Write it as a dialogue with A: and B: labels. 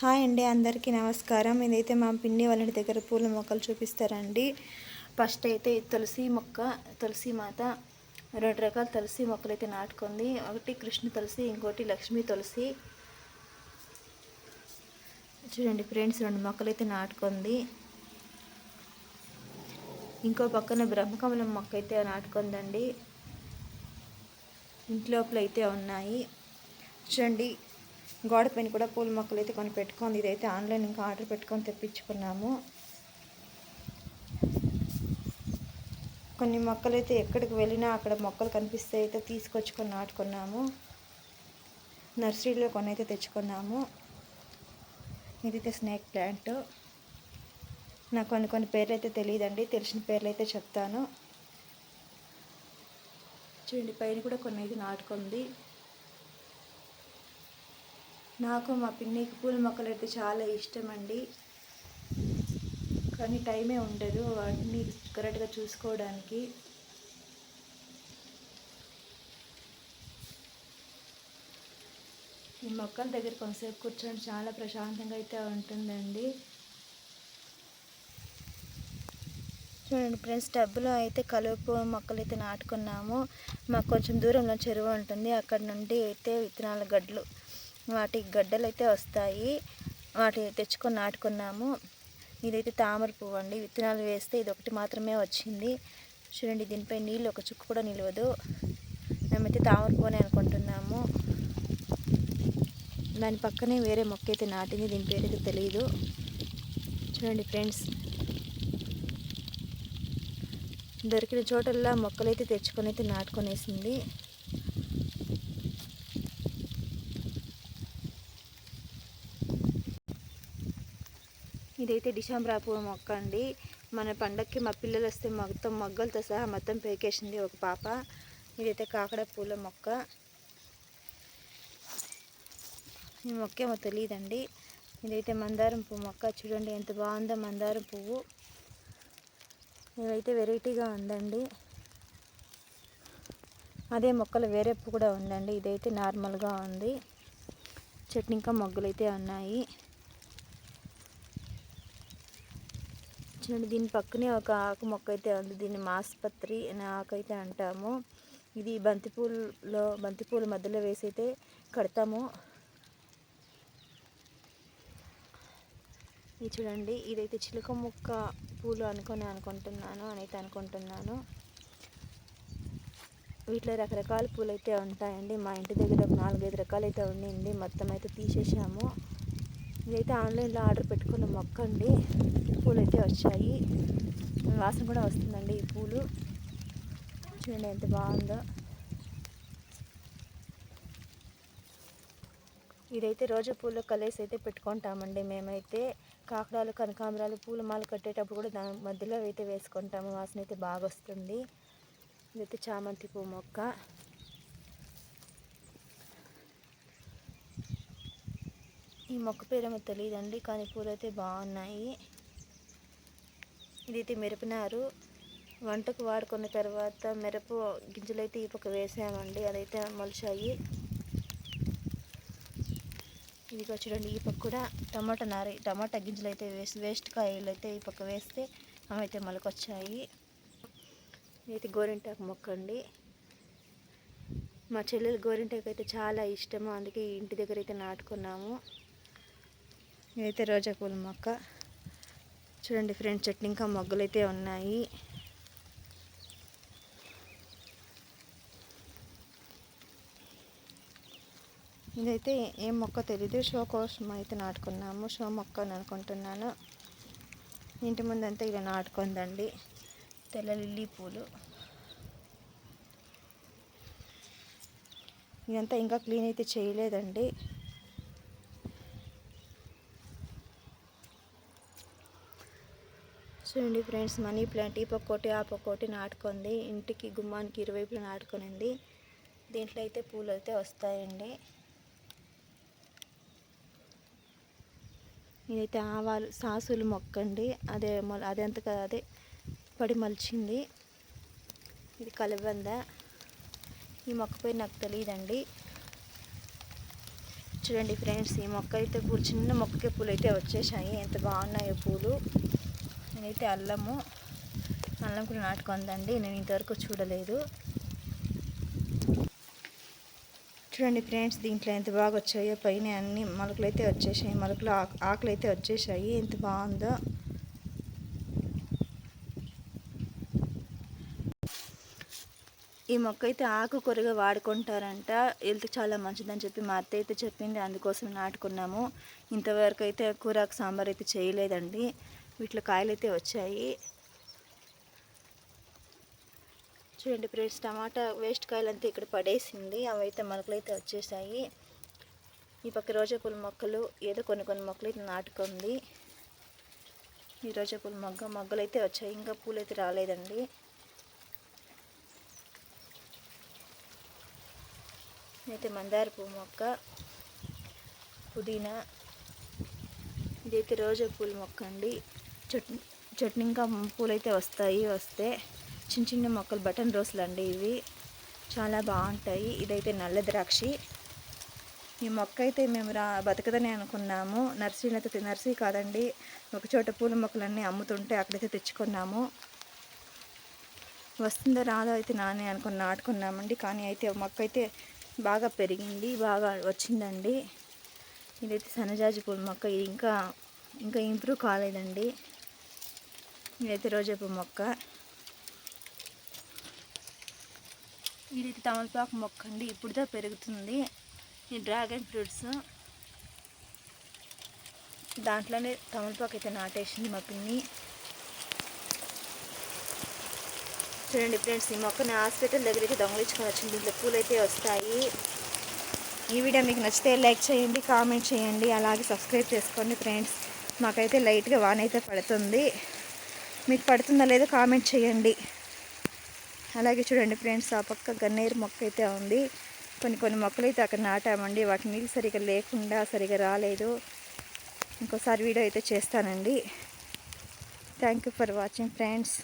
A: Hi అండి అందరికీ నమస్కారం. ఇదైతే మా పిన్ని వాళ్ళ దగ్గర పూల మొక్కలు చూపిస్తారండి. ఫస్ట్ అయితే తులసి మొక్క తులసి మాత రెండు రకాల తులసి మొక్కలు అయితే నాటుకుంది. ఒకటి కృష్ణ తులసి ఇంకోటి లక్ష్మీ తులసి. చూడండి ఫ్రెండ్స్ రెండు మొక్కలు అయితే నాటుకుంది. ఇంకో పక్కన బ్రహ్మకమలం మొక్క అయితే నాటుకుందండి. ఇంట్లోపల అయితే ఉన్నాయి. చూడండి గోడ పైన కూడా పూల మొక్కలు అయితే కొని పెట్టుకుంది ఇదైతే ఆన్లైన్ ఇంకా ఆర్డర్ పెట్టుకొని తెప్పించుకున్నాము. కొన్ని మొక్కలు అయితే ఎక్కడికి వెళ్ళినా అక్కడ మొక్కలు కనిపిస్తే అయితే తీసుకొచ్చుకొని నాటుకున్నాము. నర్సరీలో కొన్ని అయితే తెచ్చుకున్నాము. ఇదైతే స్నేక్ ప్లాంట్. నాకు కొన్ని కొన్ని పేర్లు అయితే తెలియదండి. తెలిసిన పేర్లు అయితే చెప్తాను. చూడండి పైన కూడా కొన్ని అయితే నాటుకుంది. నాకు మా పిన్నికి పూల మొక్కలు అయితే చాలా ఇష్టం అండి కానీ టైమే ఉండదు వాటిని కరెక్ట్గా చూసుకోవడానికి. ఈ మొక్కల దగ్గర కొంతసేపు కూర్చొని చాలా ప్రశాంతంగా అయితే ఉంటుందండి. చూడండి ఫ్రెండ్స్ టబ్బులో అయితే కలుపు మొక్కలు అయితే నాటుకున్నాము. మాకు కొంచెం దూరంలో చెరువు ఉంటుంది అక్కడ నుండి అయితే విత్తనాల గడ్డలు వాటి గడ్డలు అయితే వస్తాయి. వాటి తెచ్చుకొని నాటుకున్నాము. ఇదైతే తామర పువ్వు అండి. విత్తనాలు వేస్తే ఇది ఒకటి మాత్రమే వచ్చింది. చూడండి దీనిపై నీళ్ళు ఒక చుక్క కూడా నిలవదు. మేమైతే తామర పువ్వు అని అనుకుంటున్నాము. దాని పక్కనే వేరే మొక్క అయితే నాటింది. దీని పేరు అయితే తెలియదు చూడండి ఫ్రెండ్స్. దొరికిన చోటల్లా మొక్కలైతే తెచ్చుకొని అయితే నాటుకొనేసింది. ఇదైతే డిసెంబర్ పువ్వు మొక్క అండి మన పండక్కి మా పిల్లలు వస్తే మొత్తం మొగ్గలతో సహా మొత్తం పేకేసింది ఒక పాప. ఇదైతే కాకడ పూల మొక్క. ఈ మొక్క ఏమో తెలియదండి ఇదైతే మందారం పువ్వు మొక్క. చూడండి ఎంత బాగుందో మందారం పువ్వు. ఇదైతే వెరైటీగా ఉందండి. అదే మొక్కలు వేరే పువ్వు కూడా ఉందండి. ఇదైతే నార్మల్గా ఉంది. చెట్టు ఇంకా మొగ్గలు అయితే ఉన్నాయి. చూడండి దీని పక్కనే ఒక ఆకు మొక్క అయితే ఉంది. దీన్ని మాస్పత్రి అనే ఆకు అయితే అంటాము. ఇది బంతిపూలలో బంతిపూల మధ్యలో వేసి అయితే కడతాము. ఇది చూడండి. ఇదైతే చిలుక మొక్క పూలు అనుకొని అనుకుంటున్నాను అని అయితే అనుకుంటున్నాను. వీటిలో రకరకాల పూలు అయితే ఉంటాయండి. మా ఇంటి దగ్గర ఒక నాలుగైదు రకాలు అయితే ఉండింది. మొత్తం అయితే తీసేసాము. ఇదైతే ఆన్లైన్లో ఆర్డర్ పెట్టుకున్న మొక్క అండి పూలు అయితే వచ్చాయి. వాసన కూడా వస్తుందండి ఈ పూలు. చూడండి ఎంత బాగుందో. ఇదైతే రోజా పూలు కలేసి అయితే పెట్టుకుంటామండి మేమైతే. కాకడాలు కనకాంబరాలు పూల మాల కట్టేటప్పుడు కూడా దాని మధ్యలో అయితే వేసుకుంటాము. వాసన అయితే బాగా వస్తుంది. ఇదైతే చామంతి పువ్వు మొక్క. ఈ మొక్క పేరేమో తెలియదండి కానీ పూలైతే అయితే బాగున్నాయి. ఇదైతే మిరపనారు. వంటకు వాడుకున్న తర్వాత మిరప గింజలు అయితే ఈ పక్క వేసామండి అదైతే మొలిచాయి. ఇదిగో చూడండి ఈ పక్క కూడా టమాటా నార టమాటా గింజలు అయితే వేసి వేస్ట్ కాయలు అయితే ఈ పక్క వేస్తే అవి అయితే మొలకొచ్చాయి. ఇది గోరింటాకు మొక్క అండి. మా చెల్లెలు గోరింటాకు అయితే చాలా ఇష్టము అందుకే ఇంటి దగ్గర అయితే నాటుకున్నాము. ఇదైతే రోజా పూల మొక్క. చూడండి ఫ్రెండ్స్ చెట్టు ఇంకా మొగ్గలు అయితే ఉన్నాయి. ఇదైతే ఏం మొక్క తెలీదు. షో కోసం అయితే నాటుకున్నాము. షో మొక్క అని అనుకుంటున్నాను. ఇంటి ముందంతా ఇలా నాటుకుందండి. తెల్ల లిల్లీ పూలు. ఇదంతా ఇంకా క్లీన్ అయితే చేయలేదండి. చూడండి ఫ్రెండ్స్ మనీ ప్లాంట్. ఈ పక్కోటి ఆ పక్కోటి నాటుకుంది. ఇంటికి గుమ్మానికి ఇరువైపులా నాటుకునింది. దీంట్లో అయితే పూలు అయితే వస్తాయండి. ఇదైతే ఆవాలు సాసులు మొక్క అండి అదే మొల అదెంత కదా అదే పడి మలిచింది. ఇది కలబంద. ఈ మొక్క పేరు నాకు తెలియదండి చూడండి ఫ్రెండ్స్ ఈ మొక్క అయితే పూలు చిన్న మొక్కకే పూలు అయితే వచ్చేసాయి. ఎంత బాగున్నాయో పూలు. నేనైతే అల్లము అల్లం కూడా నాటుకుందండి. నేను ఇంతవరకు చూడలేదు. చూడండి ఫ్రెండ్స్ దీంట్లో ఎంత బాగా వచ్చాయో. పైన అన్ని మొలకలు అయితే వచ్చేసాయి. మొలకలు ఆకులు అయితే వచ్చేసాయి. ఎంత బాగుందో. ఈ మొక్క అయితే ఆకుకూరగా వాడుకుంటారంట. హెల్త్ చాలా మంచిదని చెప్పి మా అత్త అయితే చెప్పింది. అందుకోసం నాటుకున్నాము. ఇంతవరకు అయితే కూరకు సాంబార్ అయితే చేయలేదండి. వీటిలో కాయలు అయితే వచ్చాయి. చూడండి ఫ్రెండ్స్ టమాటా వేస్ట్ కాయలు అంతా ఇక్కడ పడేసింది. అవి అయితే మొలకలు అయితే వచ్చేసాయి. ఈ పక్క రోజా పూల మొక్కలు ఏదో కొన్ని కొన్ని మొక్కలు అయితే నాటుకుంది. ఈ రోజా పూల మొగ్గ మొగ్గలు అయితే వచ్చాయి. ఇంకా పూలు అయితే రాలేదండి. అయితే మందార పువ్వు మొక్క పుదీనా. ఇదైతే రోజా పూల మొక్క అండి. చట్నీ చట్నీ ఇంకా పూలైతే వస్తాయి వస్తే చిన్న చిన్న మొక్కలు బటన్ రోస్లు అండి ఇవి. చాలా బాగుంటాయి. ఇదైతే నల్ల ద్రాక్షి. ఈ మొక్క అయితే మేము రా బతకదని అనుకున్నాము. నర్సరీలో అయితే నర్సరీ కాదండి. ఒక చోట పూల మొక్కలన్నీ అమ్ముతుంటే అక్కడైతే తెచ్చుకున్నాము. వస్తుందో రాదో అయితే నానే అనుకుని నాటుకున్నామండి కానీ అయితే మొక్క అయితే బాగా పెరిగింది బాగా వచ్చిందండి. ఇదైతే సన్నజాజి పూల మొక్క. ఇది ఇంకా ఇంకా ఇంప్రూవ్ కాలేదండి. ఇదైతే రోజాపు మొక్క. ఇదైతే తమలపాకు మొక్క అండి. ఇప్పుడుదా పెరుగుతుంది. ఈ డ్రాగన్ ఫ్రూట్స్. దాంట్లోనే తమలపాకు అయితే నాటేసింది మా పిన్ని. చూడండి ఫ్రెండ్స్ ఈ మొక్కని హాస్పిటల్ దగ్గరికి దొంగలించుకొని వచ్చింది. దీంట్లో పూలు అయితే వస్తాయి. ఈ వీడియో మీకు నచ్చితే లైక్ చేయండి కామెంట్ చేయండి. అలాగే సబ్స్క్రైబ్ చేసుకోండి ఫ్రెండ్స్. మాకైతే లైట్గా వాన్ అయితే పడుతుంది. మీకు పడుతుందా లేదో కామెంట్ చేయండి. అలాగే చూడండి ఫ్రెండ్స్ ఆ పక్క గన్నేరు మొక్క అయితే ఉంది. కొన్ని కొన్ని మొక్కలు అయితే అక్కడ నాటామండి. వాటి నీళ్ళు సరిగా లేకుండా సరిగా రాలేదు. ఇంకోసారి వీడియో అయితే చేస్తానండి. Thank you for watching friends